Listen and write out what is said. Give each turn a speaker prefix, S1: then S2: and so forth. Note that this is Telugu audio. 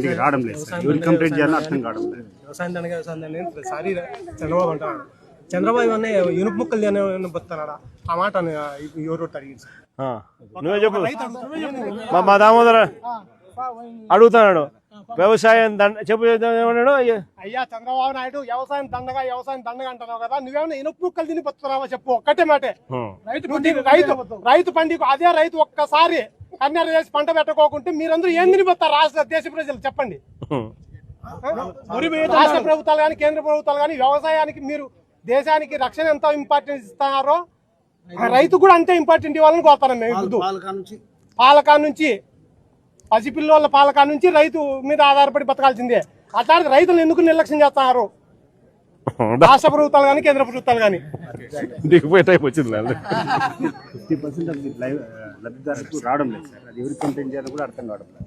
S1: ఇంటికి రావడం లేదు సార్. ఎవరికి కంప్లీట్ చేయాలో అర్థం కావడం లేదు.
S2: వ్యవసాయం దండగా వ్యవసాయం దండగా ప్రతిసారి చంద్రబాబు అంటాడు. చంద్రబాబు అనే ఇనుపు ముక్కలు తినే బతున్నాడా ఆ మాట అని ఎవరు అడిగింది సార్.
S3: ఆ, నువ్వే చెప్పు. మా మా దామోదర అడుగుతున్నాడు. వ్యవసాయం దండ చెప్పు ఏమన్నాడు?
S2: అయ్యా. చంద్రబాబు నాయుడు వ్యవసాయం దండగా వ్యవసాయం దండగా అంటున్నావు కదా నువ్వేమైనా ఇనుపు ముక్కలు తిని బతున్నావా చెప్పు ఒక్కటే మాటే. దీన్ని రైతు రైతు పండికు అదే రైతు ఒక్కసారి కన్నెర చేసి పంట పెట్టుకోకుంటే మీరందరూ ఏం తినిపోతారు? రాష్ట్ర దేశ ప్రజలు చెప్పండి. రాష్ట్ర ప్రభుత్వాలు కానీ కేంద్ర ప్రభుత్వాలు కానీ వ్యవసాయానికి మీరు దేశానికి రక్షణ ఎంత ఇంపార్టెన్స్ ఇస్తున్నారో రైతు కూడా అంతే ఇంపార్టెంట్ ఇవ్వాలని కోరుతాను మేము ఇప్పుడు. పాలకా నుంచి. పసిపిల్లోళ్ళ పాలకా నుంచి రైతు మీద ఆధారపడి బతకాల్సిందే. అట్లాంటి రైతులను ఎందుకు నిర్లక్ష్యం చేస్తున్నారు? రాష్ట్ర ప్రభుత్వాలు కానీ కేంద్ర ప్రభుత్వాలు కానీ.
S3: దిగిపోయే టైప్ వచ్చింది.
S1: ఫిఫ్టీ పర్సెంట్ లబ్ధిదారులకు రావడం లేదు సార్. అది ఎవరికి కంప్లీట్ చేయాలో కూడా అర్థం కావడం లేదు.